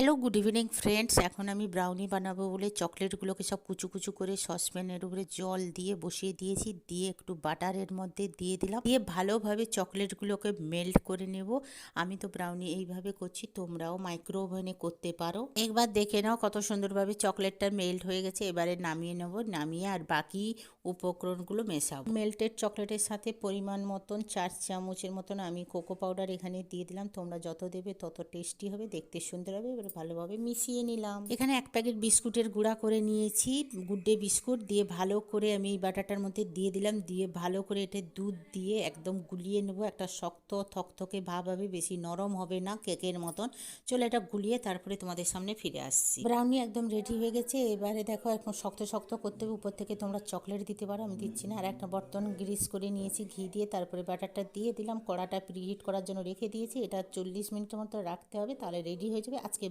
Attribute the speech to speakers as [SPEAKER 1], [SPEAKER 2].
[SPEAKER 1] Hello good evening friends এখন আমি brownie বানাবো বলে চকলেটগুলোকে সব কুচু কুচু করে সসপ্যানের উপরে জল দিয়ে বসিয়ে দিয়েছি। দিয়ে একটু বাটারের মধ্যে দিয়ে দিলাম। দিয়ে ভালোভাবে চকলেটগুলোকে মেল্ট করে নেব। আমি তো ব্রাউনি এইভাবে করছি। তোমরাও মাইক্রো ওভেনে করতে পারো। একবার দেখে নাও কত সুন্দরভাবে চকলেটটা মেল্ট হয়ে গেছে। এবারে নামিয়ে নেব, নামিয়ে আর বাকি উপকরণগুলো মেশাবো। মেল্টেড চকলেটের সাথে পরিমাণ মতন চার চামচের মতন আমি কোকো পাউডার এখানে দিয়ে দিলাম। তোমরা যত দেবে তত টেস্টি হবে, দেখতে সুন্দর হবে। এবারে ভালোভাবে মিশিয়ে নিলাম। এখানে এক প্যাকেট বিস্কুটের গুঁড়া করে নিয়েছি গুড ডে বিস্কুট দিয়ে ভালো করে আমি এই বাটারটার মধ্যে দিয়ে দিলাম দিয়ে ভালো করে এটা দুধ দিয়ে একদম গুলিয়ে নেব একটা শক্ত থকথকে ভাব হবে বেশি নরম হবে না কেকের মতন। চলো এটা গুলিয়ে তারপরে তোমাদের সামনে ফিরে আসছি। ব্রাউনি একদম রেডি হয়ে গেছে এবারে দেখো এখন শক্ত শক্ত করতে হবে উপর থেকে তোমরা চকলেট দিতে পারো আমি দিচ্ছি না। আর একটা বর্তন গ্রিস করে নিয়েছি ঘি দিয়ে তারপরে বাটারটা দিয়ে দিলাম কড়াটা প্রিহিট করার জন্য রেখে দিয়েছি এটা চল্লিশ মিনিটের মতো রাখতে হবে তাহলে রেডি হয়ে যাবে। আজকে